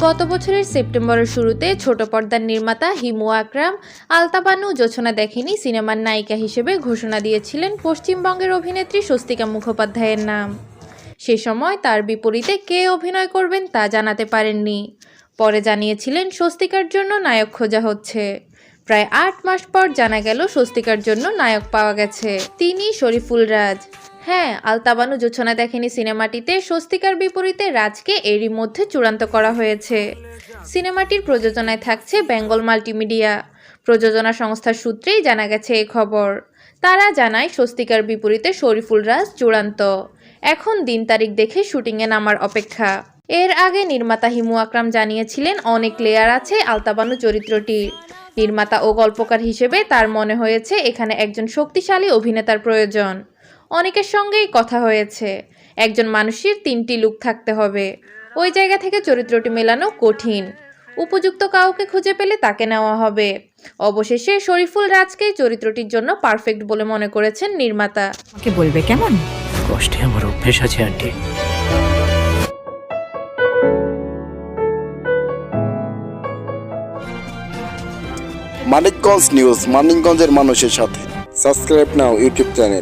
গত বছরের সেপ্টেম্বরের শুরুতে ছোট পর্দার নির্মাতা হিমু আকরাম আলতাবানু যোছনা দেখেনি সিনেমার নায়িকা হিসেবে ঘোষণা দিয়েছিলেন পশ্চিমবঙ্গের অভিনেত্রী স্বস্তিকা মুখোপাধ্যায়ের নাম। সে সময় তার বিপরীতে কে অভিনয় করবেন তা জানাতে পারেননি। পরে জানিয়েছিলেন স্বস্তিকার জন্য নায়ক খোঁজা হচ্ছে। প্রায় আট মাস পর জানা গেল স্বস্তিকার জন্য নায়ক পাওয়া গেছে। তিনি শরীফুল রাজ। হ্যাঁ আলতাবানু যোছনা দেখেনি সিনেমাটিতে, স্বস্তিকার বিপরীতে রাজকে এরই মধ্যে চূড়ান্ত করা হয়েছে। সিনেমাটির প্রযোজনায় থাকছে বেঙ্গল মাল্টিমিডিয়া। প্রযোজনা সংস্থার সূত্রেই জানা গেছে এ খবর। তারা জানায়, স্বস্তিকার বিপরীতে শরীফুল রাজ চূড়ান্ত। এখন দিন তারিখ দেখে শুটিংয়ে নামার অপেক্ষা। এর আগে নির্মাতা হিমু আকরাম জানিয়েছিলেন, অনেক লেয়ার আছে আলতাবানু চরিত্রটির। নির্মাতা ও গল্পকার হিসেবে তার মনে হয়েছে, এখানে একজন শক্তিশালী অভিনেতার প্রয়োজন। অনেকের সঙ্গেই কথা হয়েছে। একজন মানুষের তিনটি লুক থাকতে হবে। ওই জায়গা থেকে চরিত্রটি মেলানো কঠিন। উপযুক্ত কাউকে খুঁজে পেলে তাকে নেওয়া হবে। অবশেষে শরীফুল রাজকেই চরিত্রটির জন্য পারফেক্ট বলে মনে করেছেন নির্মাতা। আমাকে বলবে কেমন? কষ্টে আমার অভ্যেস আছে আন্টি। মানিকগঞ্জ নিউজ মানিকগঞ্জের মানুষের সাথে। সাবস্ক্রাইব নাও ইউটিউব চ্যানেল।